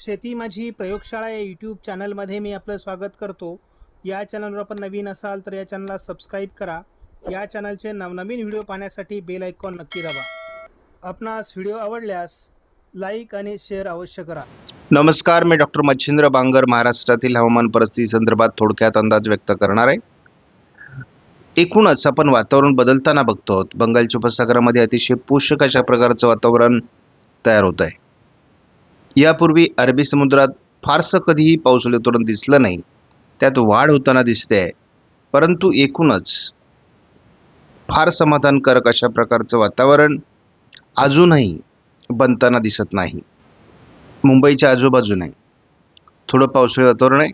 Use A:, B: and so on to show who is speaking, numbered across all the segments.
A: शेती माझी प्रयोगशाळा या यूट्यूब चॅनलमध्ये मी आपलं स्वागत करतो. या चॅनलवर आपण नवीन असाल तर या चॅनलला सबस्क्राईब करा. या चॅनलचे नवनवीन व्हिडिओ पाहण्यासाठी बेल आयकॉन नक्की दाबा. आपणास व्हिडिओ आवडल्यास लाईक आणि शेअर अवश्य करा.
B: नमस्कार मी डॉक्टर मच्छिंद्र बांगर महाराष्ट्रातील हवामान परिस्थिती संदर्भात थोडक्यात अंदाज व्यक्त करणार आहे. एकूणच आपण वातावरण बदलताना बघतो आहोत. बंगालच्या उपसागरामध्ये अतिशय पोषक अशा प्रकारचं वातावरण तयार होत आहे. यापूर्वी अरबी समुद्रात फारसं कधीही पाऊस वातावरण दिसलं नाही. त्यात वाढ होताना दिसते आहे. परंतु एकूणच फार समाधानकारक अशा प्रकारचं वातावरण अजूनही बनताना दिसत नाही. मुंबईच्या आजूबाजूने थोडं पावसाळी वातावरण आहे.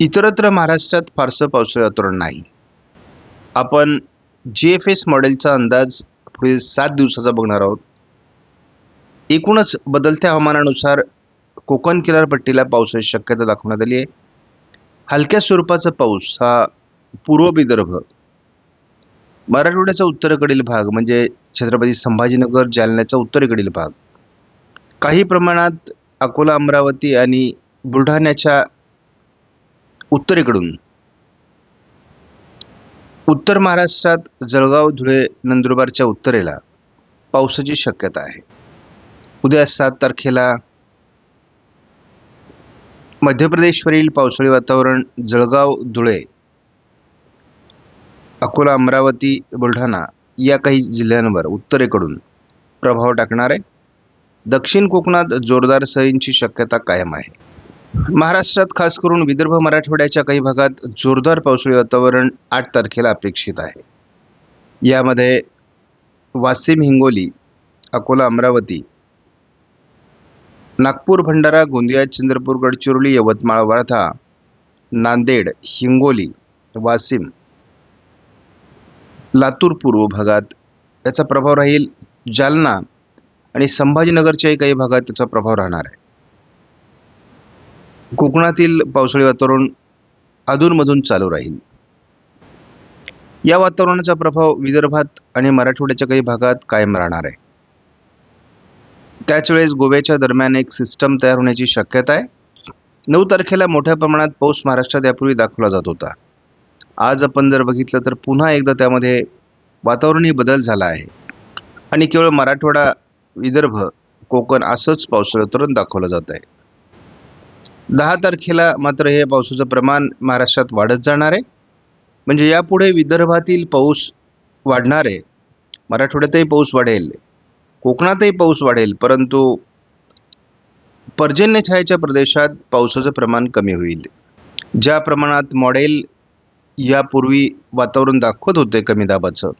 B: इतरत्र महाराष्ट्रात फारसं पावसाळी वातावरण नाही. आपण जी एफ एस मॉडेलचा अंदाज पुढील सात दिवसाचा बघणार आहोत. एकूणच बदलत्या हवामानानुसार कोकण किनारपट्टीला पावसाची शक्यता दाखवण्यात आली आहे. हलक्या स्वरूपाचा पाऊस हा पूर्व विदर्भ मराठवाड्याचा उत्तरेकडील भाग म्हणजे छत्रपती संभाजीनगर जालन्याचा उत्तरेकडील भाग. काही प्रमाणात अकोला अमरावती आणि बुलढाण्याच्या उत्तरेकडून उत्तर महाराष्ट्रात जळगाव धुळे नंदुरबारच्या उत्तरेला पावसाची शक्यता आहे. उद्या सात तारखेला मध्य प्रदेशवरील पावसाळी वातावरण जळगाव धुळे अकोला अमरावती बुलढाणा या काही जिल्ह्यांवर उत्तरेकडून प्रभाव टाकणार आहे. दक्षिण कोकणात जोरदार सरींची शक्यता कायम आहे. महाराष्ट्रात खास करून विदर्भ मराठवाड्याच्या काही भागात जोरदार पावसाळी वातावरण आठ तारखेला अपेक्षित आहे. यामध्ये वासिम हिंगोली अकोला अमरावती नागपूर भंडारा गोंदिया चंद्रपूर गडचिरोली यवतमाळ वर्धा नांदेड हिंगोली वाशिम लातूर पूर्व भागात याचा प्रभाव राहील जालना आणि संभाजीनगरच्याही काही भागात त्याचा प्रभाव राहणार आहे. कोकणातील पावसाळी वातावरण अधूनमधून चालू राहील. या वातावरणाचा प्रभाव विदर्भात आणि मराठवाड्याच्या काही भागात कायम राहणार आहे. त्याच वेळेस गोव्याच्या दरम्यान एक सिस्टम तयार होण्याची शक्यता आहे. नऊ तारखेला मोठ्या प्रमाणात पाऊस महाराष्ट्रात यापूर्वी दाखवला जात होता. आज आपण जर बघितलं तर पुन्हा एकदा त्यामध्ये वातावरणही बदल झाला आहे. आणि केवळ मराठवाडा विदर्भ कोकण असंच पावसाळी वातावरण दाखवलं जात आहे. दहा तारखेला मात्र हे पावसाचं प्रमाण महाराष्ट्रात वाढत जाणार आहे. म्हणजे यापुढे विदर्भातील पाऊस वाढणार आहे. मराठवाड्यातही पाऊस वाढेल. कोकणातही पाऊस वाढेल परंतु पर्जन्य छायेच्या प्रदेशात पावसाचं प्रमाण कमी होईल. ज्या प्रमाणात मॉडेल यापूर्वी वातावरण दाखवत होते कमी दाबाचं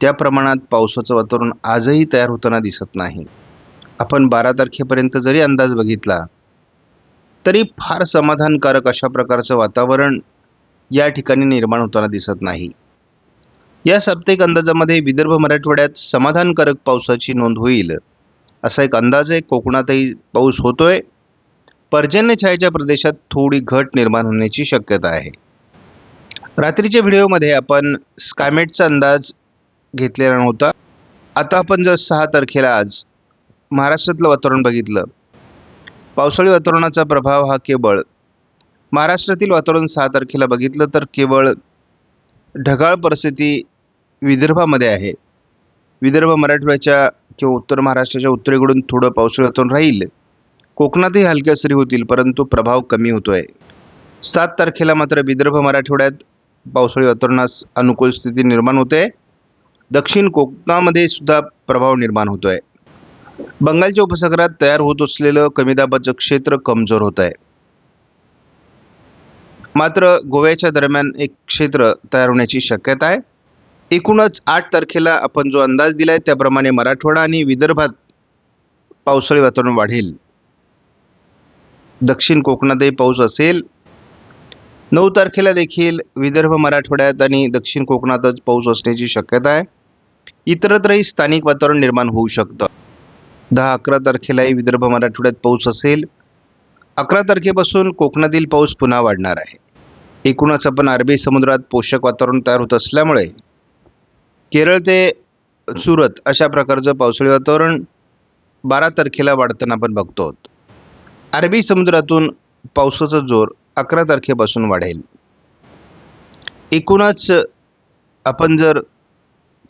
B: त्या प्रमाणात पावसाचं वातावरण आजही तयार होताना दिसत नाही. आपण बारा तारखेपर्यंत जरी अंदाज बघितला तरी फार समाधानकारक अशा प्रकारचं वातावरण या ठिकाणी निर्माण होताना दिसत नाही. या साप्ताहिक अंदाजामध्ये विदर्भ मराठवाड्यात समाधानकारक पावसाची नोंद होईल. असा एक अंदाज आहे. कोकणातही पाऊस होतोय. पर्जन्य छायाच्या प्रदेशात थोडी घट निर्माण होण्याची शक्यता आहे. रात्रीच्या व्हिडिओमध्ये आपण स्कायमेटचा अंदाज घेतलेला नव्हता. आता आपण जर सहा तारखेला आज महाराष्ट्रातलं वातावरण बघितलं. पावसाळी वातावरणाचा प्रभाव हा केवळ महाराष्ट्रातील वातावरण सहा तारखेला बघितलं तर केवळ ढगाळ परिस्थिती विदर्भामध्ये आहे. विदर्भ मराठवाड्याच्या किंवा उत्तर महाराष्ट्राच्या उत्तरेकडून थोडं पावसाळी राहील. कोकणातही हलक्या सरी होतील परंतु प्रभाव कमी होतो आहे सात तारखेला मात्र विदर्भ मराठवाड्यात पावसाळी वातावरणास अनुकूल स्थिती निर्माण होते. दक्षिण कोकणामध्ये सुद्धा प्रभाव निर्माण होतो आहे बंगालच्या उपसागरात तयार होत असलेलं कमी दाबाचं क्षेत्र कमजोर होत आहे मात्र गोव्याच्या दरम्यान एक क्षेत्र तयार होण्याची शक्यता आहे. एकूणच आठ तारखेला आपण जो अंदाज दिला आहे त्याप्रमाणे मराठवाडा आणि विदर्भात पावसाळी वातावरण वाढेल. दक्षिण कोकणातही पाऊस असेल. नऊ तारखेला देखील विदर्भ मराठवाड्यात आणि दक्षिण कोकणातच पाऊस असण्याची शक्यता आहे. इतरत्रही स्थानिक वातावरण निर्माण होऊ शकतं. दहा अकरा तारखेलाही विदर्भ मराठवाड्यात पाऊस असेल. अकरा तारखेपासून कोकणातील पाऊस पुन्हा वाढणार आहे. एकूणच आपण अरबी समुद्रात पोषक वातावरण तयार होत असल्यामुळे केरळ ते सुरत अशा प्रकारचं पावसाळी वातावरण बारा तारखेला वाढताना आपण बघतो. आहोत अरबी समुद्रातून पावसाचा जोर अकरा तारखेपासून वाढेल. एकूणच आपण जर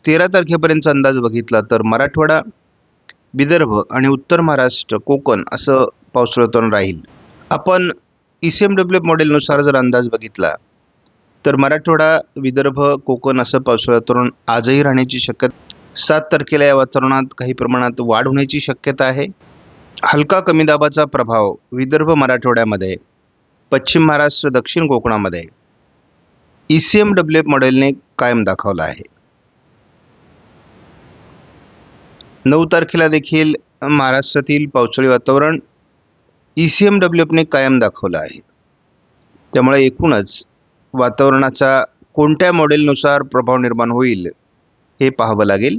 B: तेरा तारखेपर्यंतचा अंदाज बघितला तर मराठवाडा विदर्भ आणि उत्तर महाराष्ट्र कोकण असं पावसाळी वातावरण राहील. आपण ई सी एम डब्ल्यू मॉडेलनुसार जर अंदाज बघितला तर मराठवाडा विदर्भ कोकण असं पावसाळी वातावरण आजही राहण्याची शक्यता सात तारखेला या वातावरणात काही प्रमाणात वाढ होण्याची शक्यता आहे. हलका कमी दाबाचा प्रभाव विदर्भ मराठवाड्यामध्ये पश्चिम महाराष्ट्र दक्षिण कोकणामध्ये E C M W F मॉडेलने कायम दाखवला आहे. नऊ तारखेला देखील महाराष्ट्रातील पावसाळी वातावरण ई सी एम डब्ल्यू एफने कायम दाखवलं आहे. त्यामुळे एकूणच वातावरणाचा कोणत्या मॉडेलनुसार प्रभाव निर्माण होईल हे पाहावं लागेल.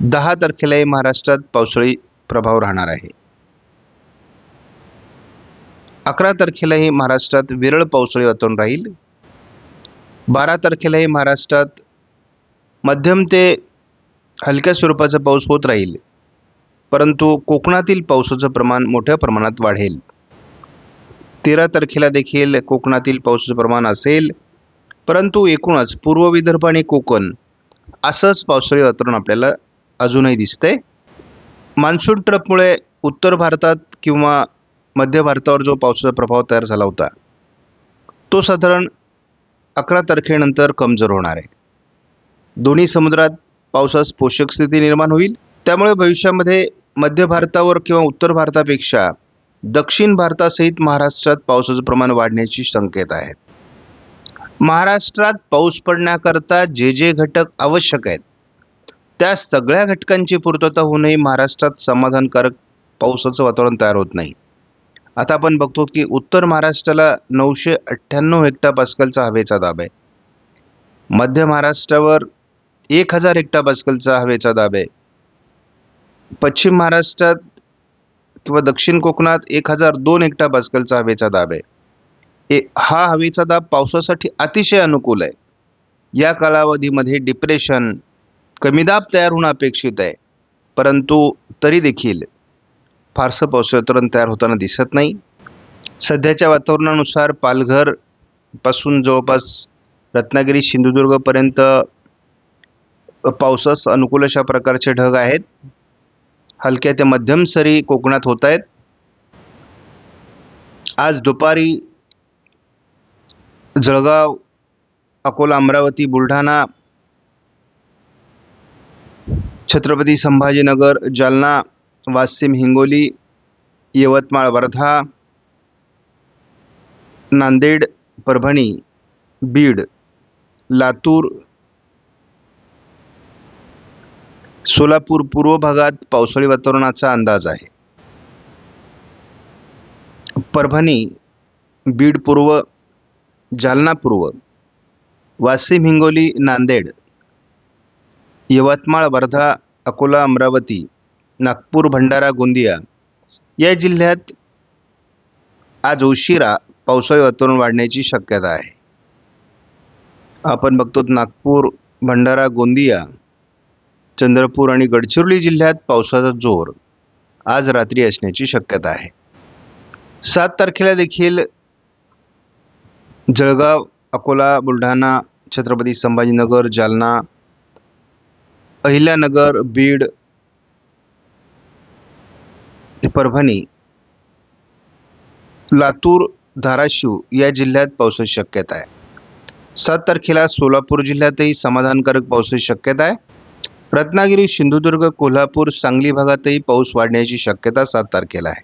B: दहा तारखेलाही महाराष्ट्रात पावसाळी प्रभाव राहणार आहे. अकरा तारखेलाही महाराष्ट्रात विरळ पावसाळी वातावरण राहील. बारा तारखेलाही महाराष्ट्रात मध्यम ते हलक्या स्वरूपाचा पाऊस होत राहील. परंतु कोकणातील पावसाचं प्रमाण मोठ्या प्रमाणात वाढेल. तेरा तारखेला देखील कोकणातील पावसाचं प्रमाण असेल. परंतु एकूणच पूर्व विदर्भ आणि कोकण असंच पावसाळी वातावरण आपल्याला अजूनही दिसतंय. मान्सून ट्रपमुळे उत्तर भारतात किंवा मध्य भारतावर जो पावसाचा प्रभाव तयार झाला होता तो साधारण अकरा तारखेनंतर कमजोर होणार आहे. दोन्ही समुद्रात पावसास पोषक स्थिती निर्माण होईल. त्यामुळे भविष्यामध्ये मध्य भारतावर किंवा उत्तर भारतापेक्षा दक्षिण भारतासहित महाराष्ट्रात पावसाचं प्रमाण वाढण्याची संकेत आहेत. महाराष्ट्रात पाऊस पडण्याकरता जे जे घटक आवश्यक आहेत त्या सगळ्या घटकांची पूर्तता होऊनही महाराष्ट्रात समाधानकारक पावसाचं वातावरण तयार होत नाही. आता आपण बघतो की उत्तर महाराष्ट्राला नऊशे अठ्ठ्याण्णव हेक्टा पास्कलचा हवेचा दाब आहे. मध्य महाराष्ट्रावर एक हजार हेक्टा पास्कलचा हवेचा दाब आहे. पश्चिम महाराष्ट्रात किंवा दक्षिण कोकणात एक हजार दोन एकटा पास्कलचा हवेचा दाब आहे. ए हा हवेचा दाब पावसासाठी अतिशय अनुकूल आहे. या कालावधीमध्ये डिप्रेशन कमी दाब तयार होणं अपेक्षित आहे. परंतु तरी देखील फारसं पावसातरण तयार होताना दिसत नाही. सध्याच्या वातावरणानुसार पालघरपासून जवळपास रत्नागिरी सिंधुदुर्गपर्यंत पावसास अनुकूल अशा प्रकारचे ढग आहेत. हलक्या ते मध्यम सरी कोकणात होत आहेत. आज दुपारी जळगाव अकोला अमरावती बुलढाणा छत्रपती संभाजीनगर जालना वाशिम हिंगोली यवतमाळ वर्धा नांदेड परभणी बीड लातूर सोलापूर पूर्व भागात पावसाळी वातावरणाचा अंदाज आहे. परभणी बीड पूर्व जालना पूर्व वाशिम हिंगोली नांदेड यवतमाळ वर्धा अकोला अमरावती नागपूर भंडारा गोंदिया या जिल्ह्यात आज उशिरा पावसाळी वातावरण वाढण्याची शक्यता आहे. आपण बघतो नागपूर भंडारा गोंदिया चंद्रपूर आणि गडचिरोली जिल्ह्यात पावसाचा जोर आज रात्री असण्याची शक्यता आहे. सात तारखेला देखील जळगाव अकोला बुलढाणा छत्रपती संभाजीनगर जालना अहिल्यानगर बीड परभणी लातूर धाराशिव या जिल्ह्यात पावसाची शक्यता आहे. सात तारखेला सोलापूर जिल्ह्यातही समाधानकारक पावसाची शक्यता आहे. रत्नागिरी सिंधुदुर्ग कोल्हापूर सांगली भागातही पाऊस वाढण्याची शक्यता सात तारखेला आहे.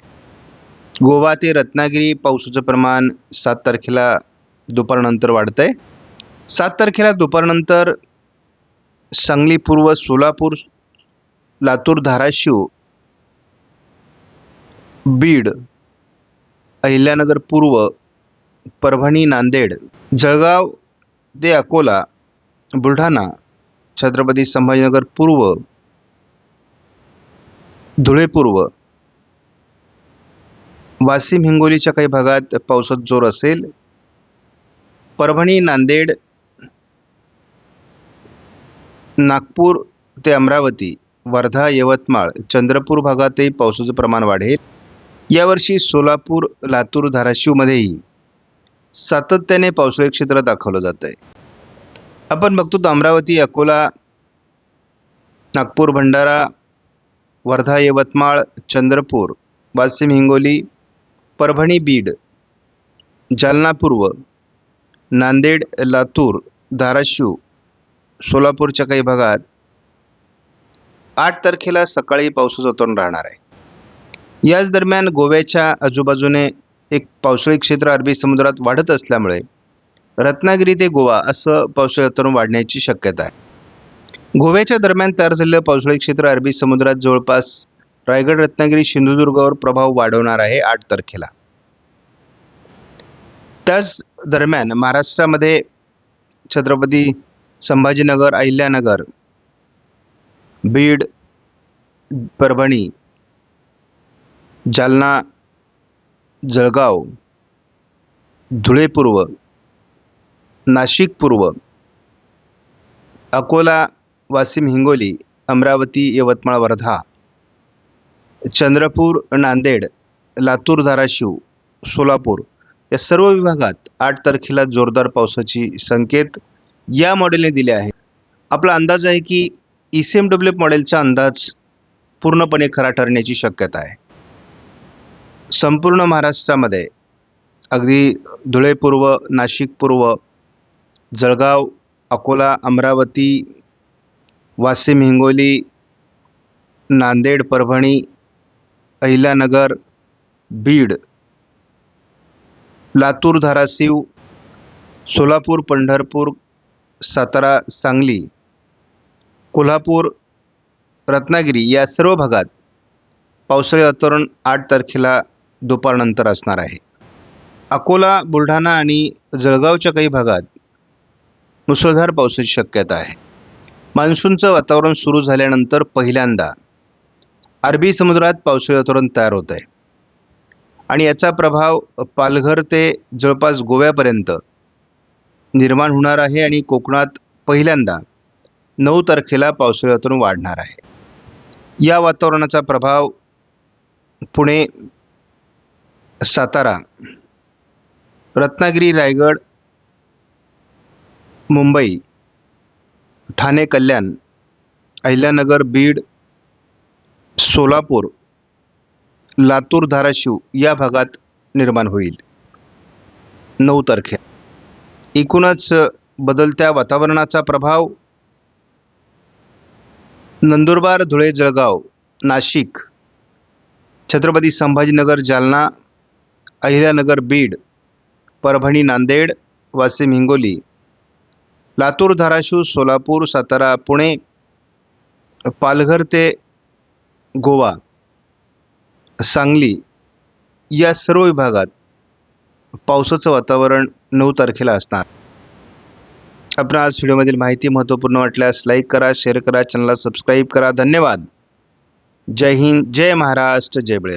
B: गोवा ते रत्नागिरी पावसाचं प्रमाण सात तारखेला दुपारनंतर वाढतं आहे सात तारखेला दुपारनंतर सांगली पूर्व सोलापूर लातूर धाराशिव बीड अहिल्यानगर पूर्व परभणी नांदेड जळगाव ते अकोला बुलढाणा छत्रपती संभाजीनगर पूर्व धुळे पूर्व वाशिम हिंगोलीच्या काही भागात पावसात जोर असेल. परभणी नांदेड नागपूर ते अमरावती वर्धा यवतमाळ चंद्रपूर भागातही पावसाचं प्रमाण वाढेल. यावर्षी सोलापूर लातूर धाराशिवमध्येही सातत्याने पावसाळी क्षेत्र दाखवलं जात आहे आपण बघतो तर अमरावती अकोला नागपूर भंडारा वर्धा यवतमाळ चंद्रपूर वाशिम हिंगोली परभणी बीड जालना पूर्व नांदेड लातूर धाराशिव सोलापूरच्या काही भागात आठ तारखेला सकाळी पावसाचं वातावरण राहणार आहे. याच दरम्यान गोव्याच्या आजूबाजूने एक पावसाळी क्षेत्र अरबी समुद्रात वाढत असल्यामुळे रत्नागिरी ते गोवा असं पावसाळ्यातून वाढण्याची शक्यता आहे. गोव्याच्या दरम्यान तयार झालेलं पावसाळी क्षेत्र अरबी समुद्रात जवळपास रायगड रत्नागिरी सिंधुदुर्गावर प्रभाव वाढवणार आहे आठ तारखेला. त्याच दरम्यान महाराष्ट्रामध्ये छत्रपती संभाजीनगर अहिल्यानगर बीड परभणी जालना जळगाव धुळे पूर्व नाशिक पूर्व. अकोला वाशिम हिंगोली अमरावती यवतमाळ वर्धा. चंद्रपूर नांदेड लातूर धाराशिव सोलापूर या सर्व विभागात आठ तारखेला जोरदार पावसाची संकेत या मॉडेलने दिले आहे आपला अंदाज आहे की ई सी एम डब्ल्यू मॉडेलचा अंदाज पूर्णपणे खरा ठरण्याची शक्यता आहे. संपूर्ण महाराष्ट्रामध्ये अगदी धुळे पूर्व नाशिक पूर्व जळगाव अकोला अमरावती वाशिम हिंगोली नांदेड परभणी अहिल्यानगर बीड लातूर धाराशिव सोलापूर पंढरपूर सातारा सांगली कोल्हापूर रत्नागिरी या सर्व भागात पावसाळी वातावरण आठ तारखेला दुपारनंतर असणार आहे. अकोला बुलढाणा आणि जळगावच्या काही भागात मुसळधार पावसाची शक्यता आहे. मान्सूनचं वातावरण सुरू झाल्यानंतर पहिल्यांदा अरबी समुद्रात पावसाळी वातावरण तयार होत आहे. आणि याचा प्रभाव पालघर ते जवळपास गोव्यापर्यंत निर्माण होणार आहे आणि कोकणात पहिल्यांदा नऊ तारखेला पावसाळी वातावरण वाढणार आहे. या वातावरणाचा प्रभाव पुणे सातारा रत्नागिरी रायगड मुंबई ठाणे कल्याण अहिल्यानगर बीड सोलापूर लातूर धाराशिव या भागात निर्माण होईल. नऊ तारखे. एकूणच बदलत्या वातावरणाचा प्रभाव नंदुरबार धुळे जळगाव नाशिक छत्रपती संभाजीनगर जालना अहिल्यानगर बीड परभणी नांदेड वाशिम हिंगोली लातूर धाराशिव सोलापूर सातारा पुणे पालघर ते गोवा सांगली या सर्व विभागात पावसाचं वातावरण नऊ तारखेला असणार. आपण आज व्हिडिओमधील माहिती महत्त्वपूर्ण वाटल्यास लाईक करा शेअर करा चॅनलला सबस्क्राईब करा. धन्यवाद. जय हिंद जय महाराष्ट्र जय बळे